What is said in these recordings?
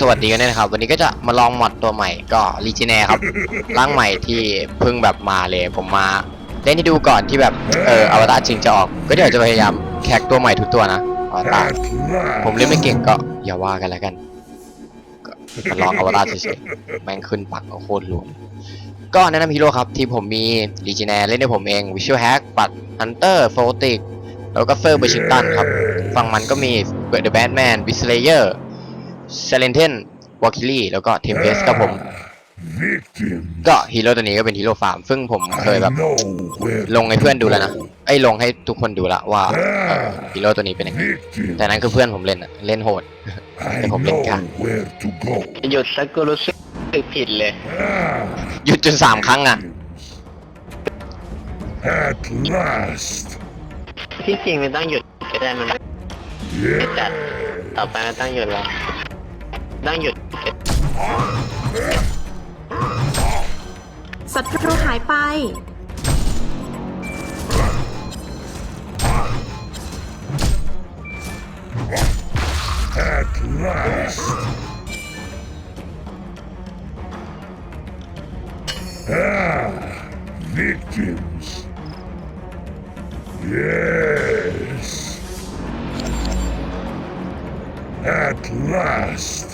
สวัสดีกันด้วยนะครับ วันนี้ก็จะมาลองมอดตัวใหม่ก็ลีจิเน่ครับร่างใหม่ที่เพิ่งแบบมาเลย ผมมาเล่นให้ดูก่อนที่แบบเอออวตารจริงจะออก ก็เดี๋ยวจะพยายามแคกตัวใหม่ทุกตัวนะอวตารผมเล่นไม่เก่งก็อย่าว่ากันแล้วกันก็มาลองอวตารเฉยๆแม่งขึ้นปักเอาโคตรรวมก็แนะนำฮีโร่ครับ ที่ผมมีลีจิเน่เล่นให้ผมเองวิชวลแฮกปัดฮันเตอร์โฟติกแล้วก็เฟอร์เบอร์ชิงตันครับฝั่งมันก็มีเดอะแบทแมนวิสเลเยอร์ เซเลนเทนวอคิลี่แล้วก็เทมเพสครับผม Victim. ก็ฮีโร่ตัวนี้ก็เป็นฮีโร่ฟาร์ม ซึ่งผมเคย I แบบ know where ลงให้เพื่อนดูแล้วนะไอ้ยลงให้ทุกคนดูละว่าเอ่อฮีโร่ตัวนี้เป็นยังไง victim. แต่นั้นคือเพื่อนผมเล่นอะเล่นโหด I Để ผมเล่น know กัน where to go. หยุดแล้วก็รู้สึกผิดเลย Ah, หยุดจนสามครั้งอะ at last. ที่จริงมันต้องหยุดก็ได้มันจัด Yeah. ต่อไปมันต้องหยุดแล้ว ต้องหยุดศัตรูหายไป At last. Ah, victims. Yes. At last.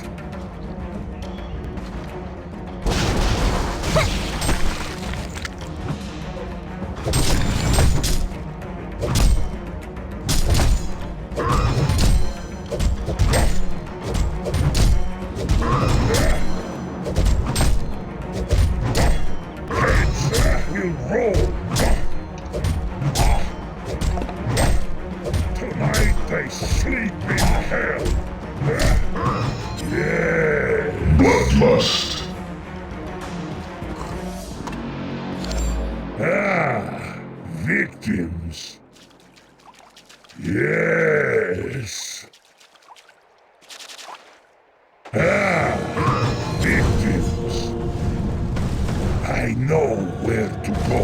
know where to go.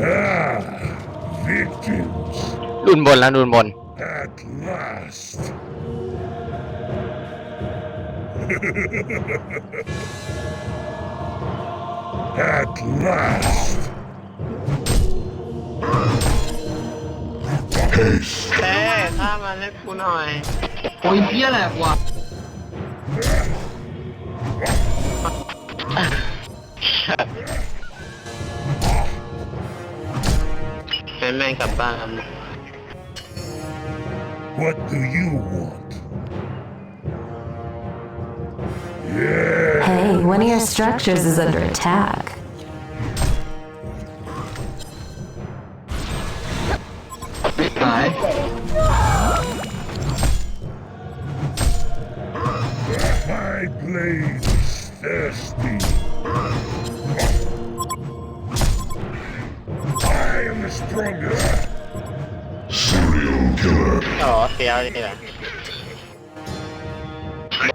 Ah, victims. รุนบนแล้วรุนบน At last. At last. Haste. เต้ข้ามาเล่นกูหน่อย โอ้ยเพี้ยแหลกว่ะ แม่แม่งกลับบ้านครับ What do you want? Yeah. Hey, one of your structures is under attack. หาย My blade is thirsty. I am the strongest. Serial killer. อ๋อเฟี้ยวดีกว่า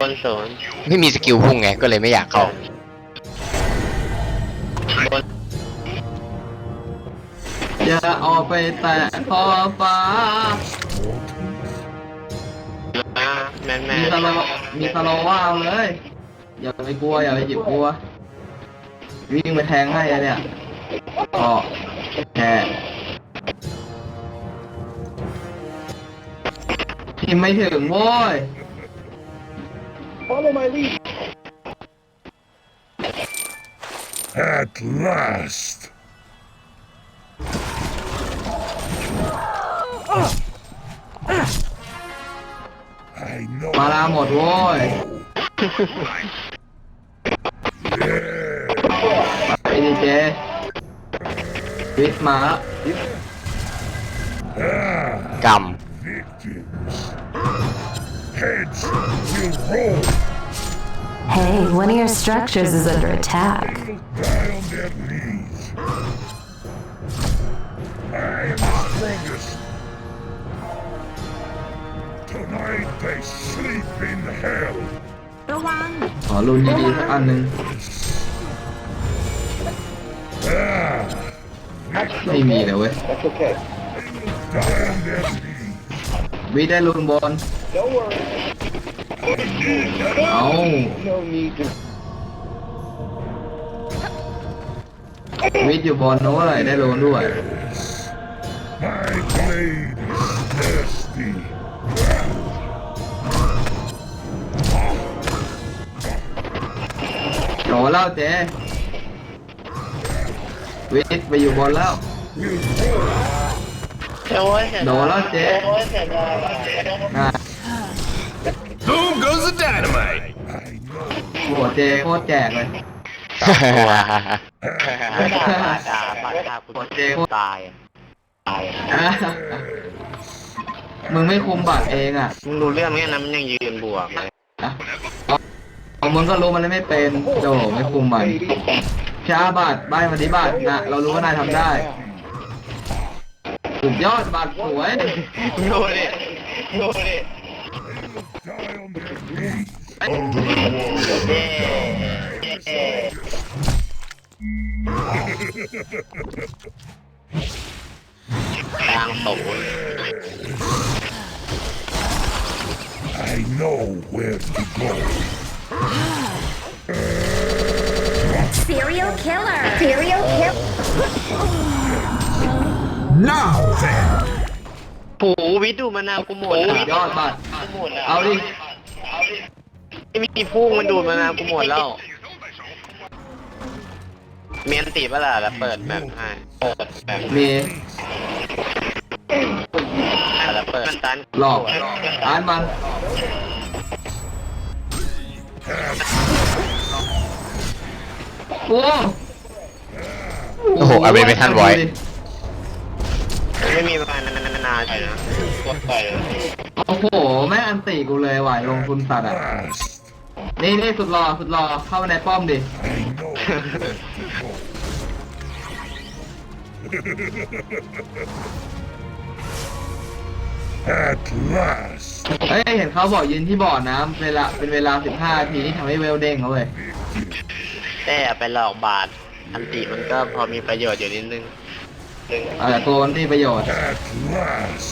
บนศูนย์ไม่มีสกิลพุ่งไงก็เลยไม่อยากเข้าบนอย่าออกไปแตะขอบฟ้ามาแม่แม่มีสโลมีสโลว่าวเลย อย่าไปกลัว อย่าไปหยิบกลัว วิ่งไปแทงให้อะเนี่ยก็แค่ ทิมไม่ถึงโว้ย At last. I know. มาลาหมดโว้ย Yeah. ไปดีเจวิทมาแล้ว Ah, กรรม victims. Heads will roll. Hey, one of your structures is under attack. Will die on their knees. I am the strongest. Tonight they sleep in hell. ระวัง ขอรุนดีๆสักอันหนึ่ง Ah, ไม่มีเลยเว้ย they will die on their knees. วิได้รุนบนเอา No need to วิทย์อยู่บนโน้นเลยได้โลนด้วย My blade is nasty. โดนแล้วเจ๊วิทย์ไปอยู่บนแล้ว โอ้ยเสียโดนแล้วเจ๊โอ้ยเสียดายอะ Boom goes the dynamite. I know โอ้โหเจ๊โคตรแจกเลยด่าด่ามาด่ากูเจ๊โคตรตายอะตายอะอะมึงไม่คุมบัตรเองอะมึงรู้เรื่องไหมนะมันยังยืนบวกเลยอะเอาเอามึงก็รู้มันเลยไม่เป็นโดไม่คุมมันช้าบัตรใบมาดิบัตรนะเรารู้ว่านายทำได้ สุดยอดบัตรสวย ดูดิดูดิ die on their knees. เย้เย้กลางโต I know where to go. Serial killer Serial killer Now then. ผูวิทย์ดูมานาวกูหมดสุดยอดบัตรกูหมดแล้วเอาดิไม่มีพุ่งมันดูดมานาวกูหมดแล้วเมียนตีปะล่ะแล้วเปิดแบบให้เปิดแบบมี แล้วเปิดมันตันหลอกอ่านมัน โอ้โอ้โหเอาไปไม่ทันไว้ ไม่มีประมาณนานๆเลยนะกดไปเลยโอ้โห แม่งอันตีกูเลยว่ะลงทุนสัตว์อะ Fast. นี่นี่สุดรอสุดรอเข้ามาในป้อมดิ I know where to go. At last. เฮ้ยเห็นเขาบอกยืนที่บ่อน้ำเวลาเป็นเวลา 15นาทีนี่ทำให้เวลเด้งเขาเลยแต่ไปหลอกบาท อันติมันก็พอมีประโยชน์อยู่นิดนึง เอาแต่ตัวมันที่ประโยชน์ At last.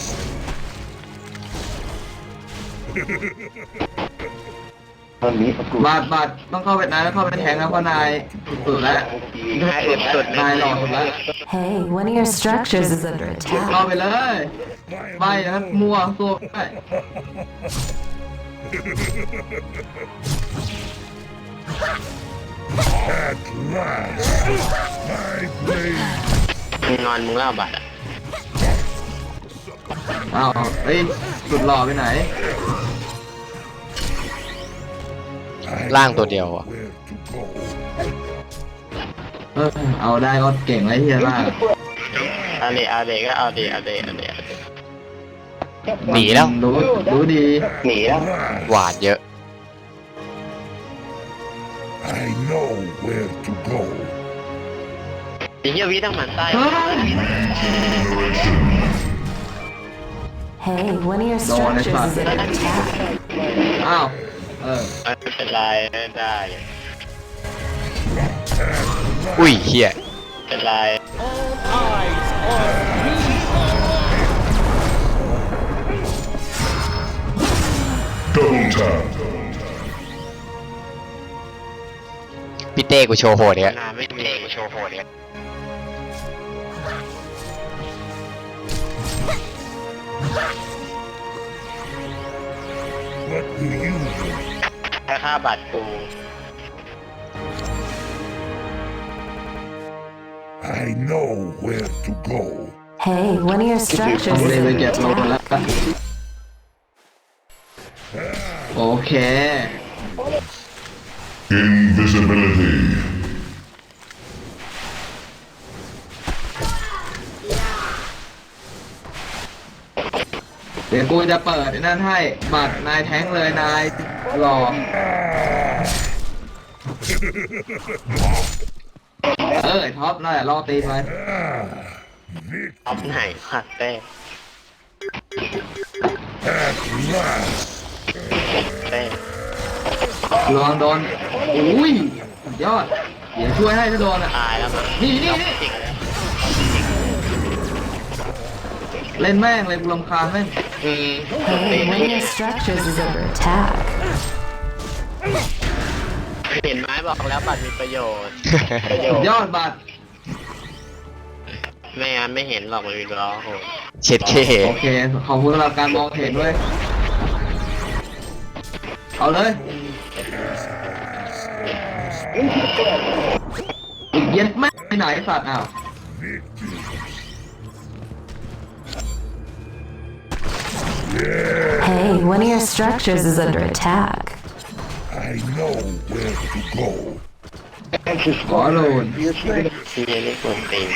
บาดบาดต้องเข้าไปนายต้องเข้าไปแทงแล้วเพราะนายสุดๆแล้ว นายอึดสุดนายหลอกสุดแล้ว Hey, one of your structures is under เข้า attack. ไปเลยใบนั้นมัวตัวไป At last. My blade. มึงนอนมึงเล่าบาทอะอ้าวเฮ้ยสุดหล่อไปไหน I ล่างตัวเดียวอะเออเอาได้ก็เก่งไรเฮียล่าเอาเดเอาเดก็เอาเดเอาเดเอาเดเอาเด หนีแล้ว รู้รู้ดี หนีแล้ว หวาดเยอะ I know where to go. ไอ้เหี้ยวิต้องหมันไส้ Hey, one of your structures is under attack. อ้าว เออ ไม่เป็นไรไม่ได้ อุ้ยเฮียเป็นไร Double tap. พี่เต้กูโชว์โหดเนี่ย นาไม่มีโชว์โหดเนี่ย What will you do? แค่ค่าบัตรกู I know where to go. Hey, one of your เอา structures เลย is ไป under เก็บลง attack. แล้ว โอเค Invisibility. เดี๋ยวกูจะเปิดไอ้นั่นให้บัตรนายแท้งเลยนายหลอกเออไอ้ท็อปนั่นแหละล่อตีนไป Vic ท็อปไหนวะเต้ at last. เต้ลองโดนอุ้ยสุดยอดเดี๋ยวช่วยให้ถ้าโดนอะตายแล้วมั้งนี่นี่นี่จริงแล้วเล่นแม่งเลยกูรำคาญแม่งอืม Hey, one of your structures is under attack. เห็นไหมบอกแล้วบัตรมีประโยชน์สุดยอดบัตรไม่งั้นไม่เห็นหรอกมันมีล้อโหดเช็ดเคโอเคขอบคุณสำหรับการมองเห็นด้วยเอาเลยอีกเย็นแม่ไปไหนสัตว์อ้าว Hey, one of your structures is under attack. I know where to go. ขอโหลน ที่นี่นี่คนตีน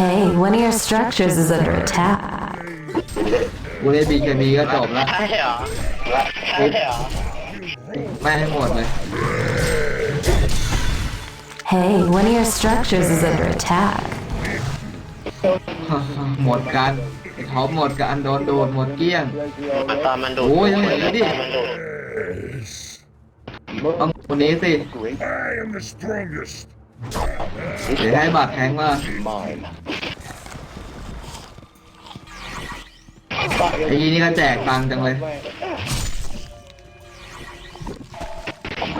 Hey, one of your structures is under attack. กูเล่นบีเคบีก็จบแล้ว ใช่เหรอใช่เหรอ แม่ให้หมดเลย Hey, one of your structures is under attack. หมดกัน ไอ้ท็อปหมดกันโดนโดนหมดเกลี้ยงมันตอนมันดูดโอ้ยยังเหลือดิ มันดูดต้องคนนี้สิ I am the strongest. เดี๋ยวให้บัตรแทงมาไอ้ยีนี่ก็แจกตังค์จังเลย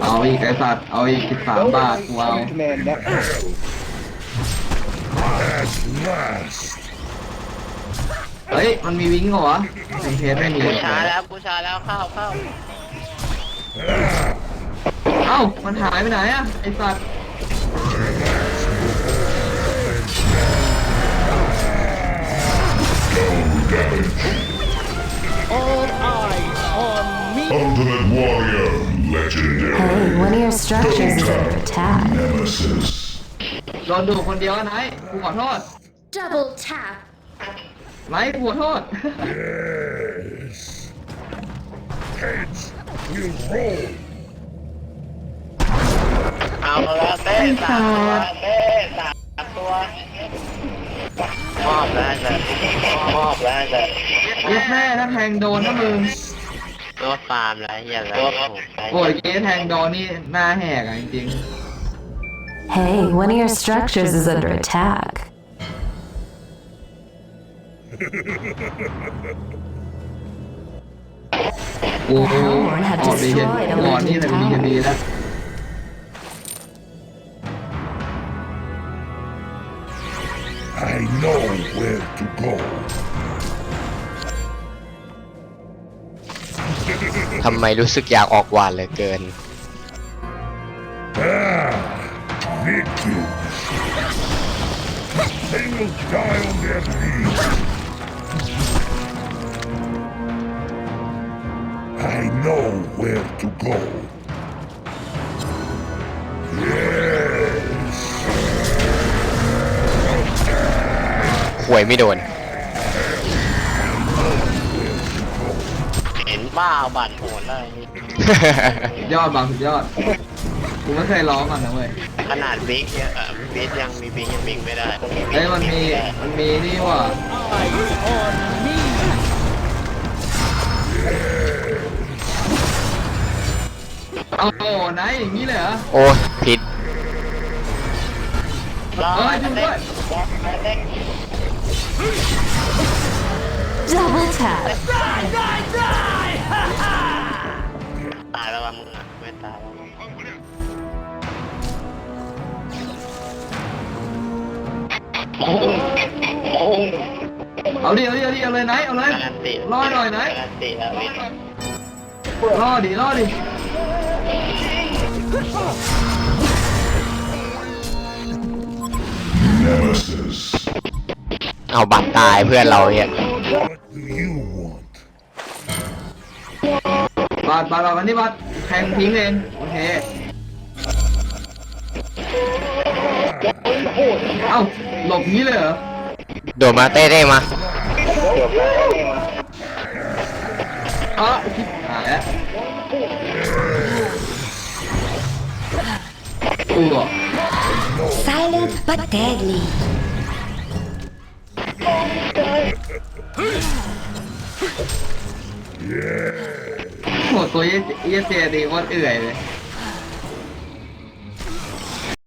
เอาอีกไอ้สัตว์เอาอีกสิบสามบาทกูเอา At last. เฮ้ย มันมีวิงเหรอวะในเทสไม่มีกูช้าแล้วกูช้าแล้วเข้าเข้าเอ้า มันหายไปไหนอะไอ้สัตว์ Ultimate Warrior, legendary Hey, one of your structures is under attack. nemesis. โดนดูคนเดียวอะไหนกูขอโทษ Double tap. ไหนกูขอโทษ Yes. Heads will roll. เอาแล้วเต้สามตัวเต้สามตัวมอบแล้วจะมอบแล้วจะเย็ดแม่ถ้าแทงโดนนะมึงโดนฟาร์มแล้วเฮียแล้วโอ้ยเจ๊แทงโดนนี่หน้าแหกอะจริง Hey, one of your structures is under attack. ๆกูอ Hellborn have อกดีเห็น destroyed a ก่อนนี่ living แต่มีคดี tower. แล้ว I know where to go. ทำไมรู้สึกอยากออกหวานเหลือเกิน Ah, victims. They will die I know where to go. Yes. หวยไม่โดน เห็นบ้าเอาบัตรโหดเลยสุดยอดบางสุดยอดกูไม่เคยร้องก่อนนะเว้ยขนาดบิ๊กเนี่ยเอ่อบิ๊กยังมีบิ๊กยังบิ๊กไม่ได้เฮ้ยมันมีมันมีนี่ว่ะ เอาโอ้ไหนอย่างนี้เลยเหรอโอ้ผิดรอเอ้ยช่วยด้วย Double tap. ตายแล้ววะมึงอะไม่ตายแล้วโอ้โหโอ้โหเอาดิเอาดิเอาดิเอาเลยไหนเอาเลยการันตีรอหน่อยไหนการันตีแล้ววิท ย์รอดิรอดิ Nemesis. เอาบัตรตายเพื่อนเราเนี่ย What do you want? บาดบาดบาดมันนี่บาดแทงทิ้งเองโอเคเอ้าหลบงี้เลยเหรอโดดมาเต้เต้มา เอ๋อชิบหา ยแล้วอู้ว Silent but deadly. โหตัวเยเยเจดีโคตรเอื่อยเลย